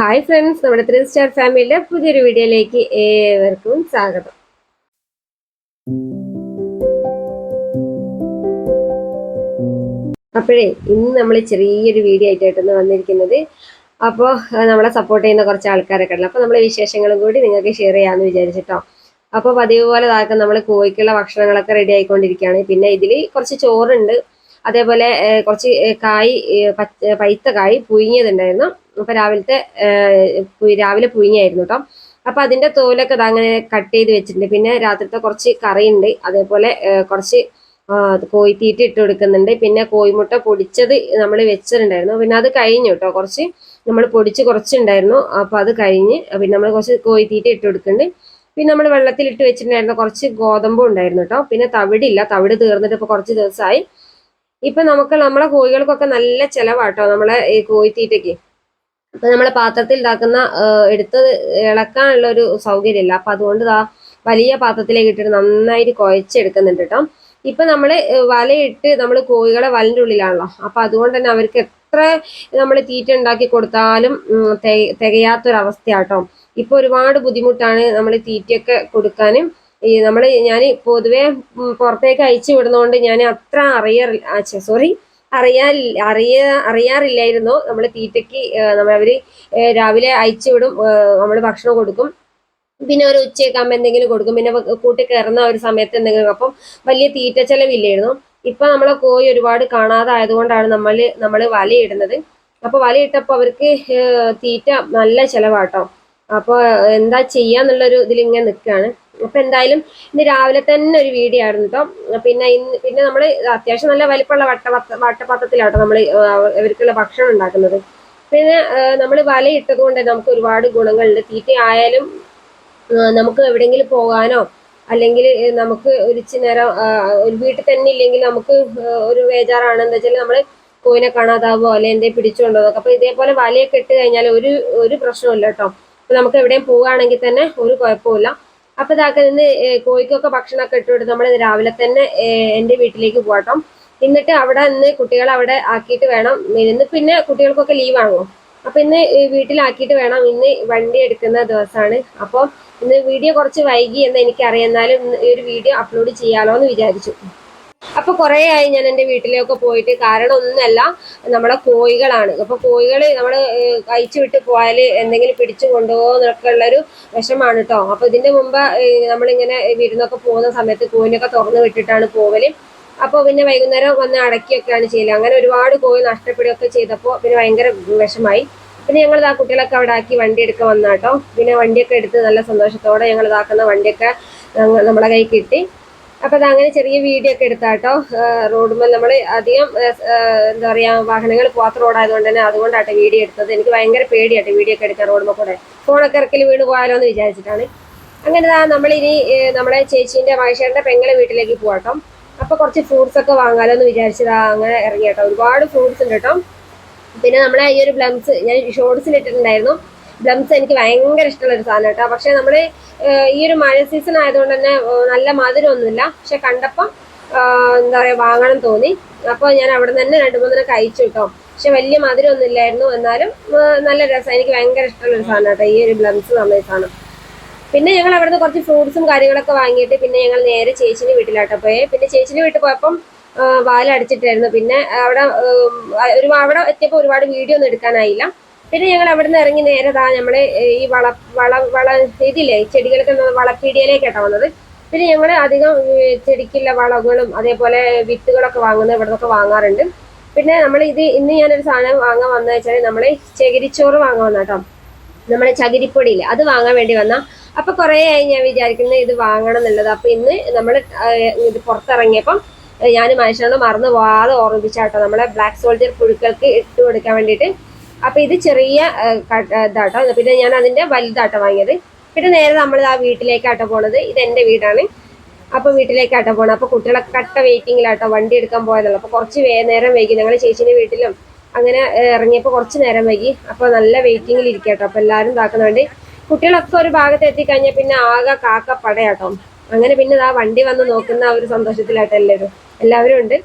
Hi friends നമ്മുടെ three star ഫാമിലിയുടെ പുതിയൊരു വീഡിയോയിലേക്ക് ഏവർക്കും സ്വാഗതം. അപ്പോഴേ ഇന്ന് നമ്മൾ ചെറിയൊരു വീഡിയോ ആയിട്ടാണ് വന്നിരിക്കുന്നത്. അപ്പോൾ നമ്മളെ സപ്പോർട്ട് ചെയ്യുന്ന കുറച്ച് ആൾക്കാരൊക്കെ ഉള്ളു അപ്പോൾ നമ്മളെ വിശേഷങ്ങളും കൂടി നിങ്ങൾക്ക് ഷെയർ ചെയ്യാമെന്ന് വിചാരിച്ചിട്ടോ അപ്പോൾ പതിവ് പോലെ ഇതാക്കാൻ നമ്മൾ കോഴിക്കുള്ള ഭക്ഷണങ്ങളൊക്കെ റെഡി ആയിക്കൊണ്ടിരിക്കുകയാണ്. പിന്നെ ഇതിൽ കുറച്ച് ചോറുണ്ട്. അതേപോലെ കുറച്ച് കായ് പച്ച പൈത്ത കായ് പുഴുങ്ങിയതുണ്ടായിരുന്നു. അപ്പോൾ രാവിലത്തെ രാവിലെ പുഴുങ്ങിയായിരുന്നു കേട്ടോ അപ്പോൾ അതിന്റെ തോലൊക്കെ അത് അങ്ങനെ കട്ട് ചെയ്ത് വെച്ചിട്ടുണ്ട്. പിന്നെ രാത്രിത്തെ കുറച്ച് കറിയുണ്ട്. അതേപോലെ കുറച്ച് കോയിത്തീറ്റ് ഇട്ട് കൊടുക്കുന്നുണ്ട്. പിന്നെ കോഴിമുട്ട പൊടിച്ചത് നമ്മൾ വെച്ചിട്ടുണ്ടായിരുന്നു. പിന്നെ അത് കഴിഞ്ഞു കേട്ടോ കുറച്ച് നമ്മൾ പൊടിച്ച് കുറച്ചുണ്ടായിരുന്നു അപ്പോൾ അത് കഴിഞ്ഞ് പിന്നെ നമ്മൾ കുറച്ച് കോഴിത്തീറ്റ ഇട്ട് കൊടുക്കുന്നുണ്ട്. പിന്നെ നമ്മൾ വെള്ളത്തിൽ ഇട്ട് വെച്ചിട്ടുണ്ടായിരുന്ന. കുറച്ച് ഗോതമ്പും ഉണ്ടായിരുന്നു കേട്ടോ പിന്നെ തവിടില്ല തവിട് തീർന്നിട്ട് ഇപ്പോൾ കുറച്ച് ദിവസമായി ഇപ്പൊ നമുക്ക് നമ്മളെ കോഴികൾക്കൊക്കെ നല്ല ചെലവാട്ടോ നമ്മളെ ഈ കോഴിത്തീറ്റയ്ക്ക് ഇപ്പൊ നമ്മളെ പാത്രത്തിൽ ഇതാക്കുന്ന എടുത്ത് ഇളക്കാനുള്ള ഒരു സൗകര്യമില്ല. അപ്പൊ അതുകൊണ്ട് ഇതാ വലിയ പാത്രത്തിലേക്ക് ഇട്ടിട്ട് നന്നായിട്ട് കുഴച്ചെടുക്കുന്നുണ്ട് കേട്ടോ. ഇപ്പൊ നമ്മൾ വലയിട്ട് നമ്മൾ കോഴികളെ വലന്റെ ഉള്ളിലാണല്ലോ. അപ്പൊ അതുകൊണ്ട് തന്നെ അവർക്ക് എത്ര നമ്മൾ തീറ്റ ഉണ്ടാക്കി കൊടുത്താലും തികയാത്തൊരവസ്ഥയാട്ടോ ഇപ്പൊ ഒരുപാട് ബുദ്ധിമുട്ടാണ് നമ്മൾ തീറ്റയൊക്കെ കൊടുക്കാനും. ഈ നമ്മൾ ഞാൻ പൊതുവെ പുറത്തേക്ക് അയച്ചു വിടുന്നതുകൊണ്ട് ഞാൻ അത്ര അറിയറില്ല സോറി അറിയാൻ അറിയ അറിയാറില്ലായിരുന്നു. നമ്മൾ തീറ്റയ്ക്ക് നമ്മൾ അവർ രാവിലെ അയച്ചു വിടും. നമ്മൾ ഭക്ഷണം കൊടുക്കും. പിന്നെ ഒരു ഉച്ചയൊക്കെ ആകുമ്പോൾ എന്തെങ്കിലും കൊടുക്കും. പിന്നെ കൂട്ടി കയറുന്ന ഒരു സമയത്ത് എന്തെങ്കിലും അപ്പം വലിയ തീറ്റ ചെലവില്ലായിരുന്നു. ഇപ്പൊ നമ്മളെ കോഴി ഒരുപാട് കാണാതെ ആയതുകൊണ്ടാണ് നമ്മൾ നമ്മൾ വലയിടുന്നത് അപ്പോൾ വലയിട്ടപ്പോൾ അവർക്ക് തീറ്റ നല്ല ചെലവാട്ടോ. അപ്പോൾ എന്താ ചെയ്യാന്നുള്ളൊരു ഇതിലിങ്ങനെ നിൽക്കുകയാണ് അപ്പൊ എന്തായാലും ഇന്ന് രാവിലെ തന്നെ ഒരു വീഡിയോ ആയിരുന്നു കേട്ടോ പിന്നെ ഇന്ന് പിന്നെ നമ്മൾ അത്യാവശ്യം നല്ല വലിപ്പമുള്ള വട്ട വട്ടപാത്രത്തിലാട്ടോ നമ്മൾ ഇവർക്കുള്ള ഭക്ഷണം ഉണ്ടാക്കുന്നത്. പിന്നെ നമ്മൾ വലയിട്ടത് കൊണ്ട് നമുക്ക് ഒരുപാട് ഗുണങ്ങളുണ്ട്. തീറ്റ ആയാലും നമുക്ക് എവിടെയെങ്കിലും പോകാനോ അല്ലെങ്കിൽ നമുക്ക് ഒരു ഇച്ചിരി നേരം ഒരു വീട്ടിൽ തന്നെ ഇല്ലെങ്കിൽ നമുക്ക് ഒരു ബേജാറാണ്. എന്താ വെച്ചാൽ നമ്മൾ കോയിനെ കാണാതാവോ അല്ലെ എന്തേ പിടിച്ചുകൊണ്ടോ അപ്പൊ ഇതേപോലെ വലയൊക്കെ ഇട്ട് കഴിഞ്ഞാൽ ഒരു ഒരു പ്രശ്നമില്ല കേട്ടോ നമുക്ക് എവിടെയും പോവുകയാണെങ്കിൽ തന്നെ ഒരു കുഴപ്പമില്ല അപ്പൊ ഇതാക്കാൻ ഇന്ന് ഏ, കോഴിക്കൊക്കെ ഭക്ഷണമൊക്കെ ഇട്ടുകൊടുത്ത് നമ്മൾ രാവിലെ തന്നെ എന്റെ വീട്ടിലേക്ക് പോകട്ടോ. എന്നിട്ട് അവിടെ ഇന്ന് കുട്ടികളെ അവിടെ ആക്കിയിട്ട് വേണം. ഇന്ന് പിന്നെ കുട്ടികൾക്കൊക്കെ ലീവാണോ അപ്പൊ ഇന്ന് വീട്ടിലാക്കിയിട്ട് വേണം. ഇന്ന് വണ്ടി എടുക്കുന്ന ദിവസമാണ്. അപ്പോൾ ഇന്ന് വീഡിയോ കുറച്ച് വൈകി എന്ന് എനിക്കറിയാം. എന്നാലും ഈ ഒരു വീഡിയോ അപ്ലോഡ് ചെയ്യാലോ എന്ന് വിചാരിച്ചു. അപ്പൊ കുറേ ആയി ഞാൻ എന്റെ വീട്ടിലേക്ക് പോയിട്ട്. കാരണം ഒന്നല്ല നമ്മളെ കോഴികളാണ്. അപ്പൊ കോഴികൾ നമ്മൾ കഴിച്ചു വിട്ട് പോയാൽ എന്തെങ്കിലും പിടിച്ചു കൊണ്ടുപോകുന്നൊക്കെ ഉള്ളൊരു വിഷമാണ് കേട്ടോ അപ്പൊ ഇതിന്റെ മുമ്പ് നമ്മളിങ്ങനെ വിരുന്നൊക്കെ പോകുന്ന സമയത്ത് കോഴിനൊക്കെ തുറന്നു വിട്ടിട്ടാണ് പോവൽ. അപ്പോൾ പിന്നെ വൈകുന്നേരം വന്ന് അടക്കിയൊക്കെയാണ് ചെയ്യൽ. അങ്ങനെ ഒരുപാട് കോഴി നഷ്ടപ്പെടുകയൊക്കെ ചെയ്തപ്പോൾ പിന്നെ ഭയങ്കര വിഷമായി. പിന്നെ ഞങ്ങൾ ആ കുട്ടികളൊക്കെ അവിടെ ആക്കി വണ്ടി എടുക്കാൻ വന്നാട്ടോ. പിന്നെ വണ്ടിയൊക്കെ എടുത്ത് നല്ല സന്തോഷത്തോടെ ഞങ്ങൾ ഇതാക്കുന്ന വണ്ടിയൊക്കെ നമ്മളെ കൈ കിട്ടി. അപ്പൊ അത് അങ്ങനെ ചെറിയ വീഡിയോ ഒക്കെ എടുത്താട്ടോ. റോഡുമ്പോൾ നമ്മൾ അധികം എന്താ പറയാ വാഹനങ്ങൾ പോകാത്ത റോഡായതുകൊണ്ട് തന്നെ അതുകൊണ്ടാട്ടെ വീഡിയോ എടുത്തത്. എനിക്ക് ഭയങ്കര പേടിയാട്ടെ വീഡിയോ ഒക്കെ എടുക്കാൻ റോഡുമ്പോൾ കൂടെ ഫോണൊക്കെ ഇറക്കൽ വീണ് പോയാലോ എന്ന് വിചാരിച്ചിട്ടാണ്. അങ്ങനെ നമ്മളിനി നമ്മുടെ നമ്മളെ ചേച്ചീന്റെ മഹേഷേന്റെ പെങ്ങളെ വീട്ടിലേക്ക് പോവാട്ടോ. അപ്പൊ കുറച്ച് ഫ്രൂട്ട്സ് ഒക്കെ വാങ്ങാലോ എന്ന് വിചാരിച്ചതാ അങ്ങനെ ഇറങ്ങി കേട്ടോ ഒരുപാട് ഫ്രൂട്ട്സ് ഉണ്ട് കേട്ടോ പിന്നെ നമ്മളെ ഈ ഒരു ബ്ലംസ് ഞാൻ ഷോർട്സിൽ ഇട്ടിട്ടുണ്ടായിരുന്നു ബ്ലംസ് എനിക്ക് ഭയങ്കര ഇഷ്ടമുള്ള ഒരു സാധനം കേട്ടോ. പക്ഷെ നമ്മൾ ഈ ഒരു മഴ സീസൺ ആയതുകൊണ്ട് തന്നെ നല്ല മധുരമൊന്നുമില്ല. പക്ഷെ കണ്ടപ്പം ആഹ്, എന്താ പറയാ വാങ്ങണം തോന്നി. അപ്പോൾ ഞാൻ അവിടെ തന്നെ രണ്ട് മൂന്നിനൊക്കെ കഴിച്ചു കേട്ടോ. പക്ഷെ വലിയ മധുരമൊന്നും ഇല്ലായിരുന്നു എന്നാലും നല്ല രസം. എനിക്ക് ഭയങ്കര ഇഷ്ടമുള്ള ഒരു സാധനം കേട്ടോ ഈ ഒരു ബ്ലംസ് പറഞ്ഞ സാധനം. പിന്നെ ഞങ്ങൾ അവിടുന്ന് കുറച്ച് ഫ്രൂട്ട്സും കാര്യങ്ങളൊക്കെ വാങ്ങിയിട്ട് പിന്നെ ഞങ്ങൾ നേരെ ചേച്ചിന്റെ വീട്ടിലാട്ടോ പോയേ. പിന്നെ ചേച്ചിന്റെ വീട്ടിൽ പോയപ്പം വാലടച്ചിട്ടായിരുന്നു. പിന്നെ അവിടെ ഒരു അവിടെ എത്തിയപ്പോൾ ഒരുപാട് വീഡിയോ ഒന്നും എടുക്കാനായില്ല. പിന്നെ ഞങ്ങൾ അവിടെ നിന്ന് ഇറങ്ങി നേരെ താ ഈ വള വള വള ഇതില്ലേ ചെടികൾക്ക് വളപ്പീടിയയിലേക്കാട്ടോ വന്നത്. പിന്നെ ഞങ്ങൾ അധികം ചെടിക്കുള്ള വളകളും അതേപോലെ വിത്തുകളൊക്കെ വാങ്ങുന്നത് ഇവിടെ നിന്നൊക്കെ വാങ്ങാറുണ്ട്. പിന്നെ നമ്മൾ ഇത് ഇന്ന് ഞാനൊരു സാധനം വാങ്ങാൻ വന്നത് വെച്ചാൽ നമ്മൾ ചകിരിച്ചോറ് വാങ്ങാൻ വന്ന കേട്ടോ നമ്മളെ ചകിരിപ്പൊടിയില്ലേ അത് വാങ്ങാൻ വേണ്ടി വന്ന. അപ്പൊ കുറേ ആയി ഞാൻ വിചാരിക്കുന്നത് ഇത് വാങ്ങണം എന്നുള്ളത്. അപ്പൊ ഇന്ന് നമ്മൾ ഇത് പുറത്തിറങ്ങിയപ്പം ഞാൻ മനുഷ്യനോട് മറന്നു പോവാതെ ഓർമ്മിപ്പിച്ചാട്ടോ നമ്മളെ ബ്ലാക്ക് സോൾജർ പുഴുക്കൾക്ക് ഇട്ട് കൊടുക്കാൻ വേണ്ടിയിട്ട് അപ്പൊ ഇത് ചെറിയ ഇതാട്ടോ. പിന്നെ ഞാൻ അതിന്റെ വലുതാട്ടോ വാങ്ങിയത്. പിന്നെ നേരെ നമ്മൾ ആ വീട്ടിലേക്കാട്ടോ പോണത്. ഇത് എന്റെ വീടാണ്. അപ്പോൾ വീട്ടിലേക്കാട്ടോ പോണത്. അപ്പോൾ കുട്ടികളൊക്കെ കട്ട വെയിറ്റിംഗിലാട്ടോ വണ്ടി എടുക്കാൻ പോയതുള്ളൂ അപ്പൊ കുറച്ച് നേരം വൈകി. ഞങ്ങൾ ചേച്ചിന്റെ വീട്ടിലും അങ്ങനെ ഇറങ്ങിയപ്പോൾ കുറച്ച് നേരം വൈകി. അപ്പോൾ നല്ല വെയിറ്റിംഗിൽ ഇരിക്കാട്ടോ. അപ്പോൾ എല്ലാവരും ഇതാക്കുന്ന വേണ്ടി. കുട്ടികളൊക്കെ ഒരു ഭാഗത്ത് എത്തിക്കഴിഞ്ഞാൽ പിന്നെ ആകെ കാക്ക പടയാട്ടോ അങ്ങനെ പിന്നെ ആ വണ്ടി വന്ന് നോക്കുന്ന ആ ഒരു സന്തോഷത്തിലാട്ടോ എല്ലാവരും. എല്ലാവരും ഉണ്ട്.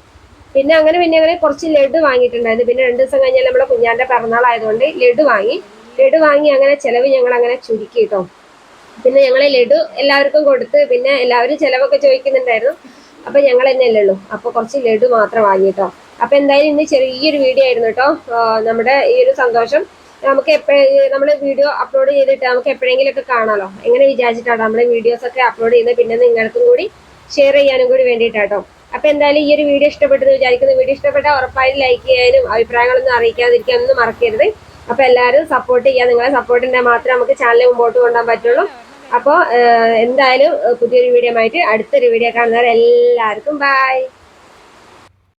പിന്നെ അങ്ങനെ പിന്നെ അങ്ങനെ കുറച്ച് ലഡു വാങ്ങിയിട്ടുണ്ടായിരുന്നു. പിന്നെ രണ്ട് ദിവസം കഴിഞ്ഞാൽ നമ്മുടെ കുഞ്ഞാന്റെ പിറന്നാൾ ആയതുകൊണ്ട് ലഡു വാങ്ങി. ലഡു വാങ്ങി അങ്ങനെ ചിലവ് ഞങ്ങൾ അങ്ങനെ ചുരുക്കി കേട്ടോ പിന്നെ ഞങ്ങൾ ലഡു എല്ലാവർക്കും കൊടുത്ത് പിന്നെ എല്ലാവരും ചിലവൊക്കെ ചോദിക്കുന്നുണ്ടായിരുന്നു. അപ്പൊ ഞങ്ങൾ തന്നെയല്ലേ ഉള്ളൂ. അപ്പൊ കുറച്ച് ലഡു മാത്രം വാങ്ങി കേട്ടോ അപ്പൊ എന്തായാലും ഇന്ന് ചെറിയൊരു വീഡിയോ ആയിരുന്നു കേട്ടോ നമ്മുടെ ഈ ഒരു സന്തോഷം. നമുക്ക് എപ്പോഴും നമ്മൾ വീഡിയോ അപ്ലോഡ് ചെയ്തിട്ട് നമുക്ക് എപ്പോഴെങ്കിലും ഒക്കെ കാണാമല്ലോ എങ്ങനെ വിചാരിച്ചിട്ടാണ് നമ്മൾ വീഡിയോസ് ഒക്കെ അപ്ലോഡ് ചെയ്യുന്നത്. പിന്നെ നിങ്ങൾക്കും കൂടി ഷെയർ ചെയ്യാനും കൂടി വേണ്ടിയിട്ടാട്ടോ അപ്പൊ എന്തായാലും ഈ ഒരു വീഡിയോ ഇഷ്ടപ്പെട്ടെന്ന് വിചാരിക്കുന്നു. വീഡിയോ ഇഷ്ടപ്പെട്ടാൽ ഉറപ്പായും ലൈക്ക് ചെയ്യാനും അഭിപ്രായങ്ങളൊന്നും അറിയിക്കാതിരിക്കാനൊന്നും മറക്കരുത്. അപ്പൊ എല്ലാവരും സപ്പോർട്ട് ചെയ്യുക നിങ്ങളെ സപ്പോർട്ടിന്റെ മാത്രമേ നമുക്ക് ചാനൽ മുമ്പോട്ട് കൊണ്ടുപോകാൻ പറ്റുള്ളൂ. അപ്പോൾ എന്തായാലും പുതിയൊരു വീഡിയോ ആയിട്ട് അടുത്തൊരു വീഡിയോ കാണുന്നവരെ എല്ലാവർക്കും ബൈ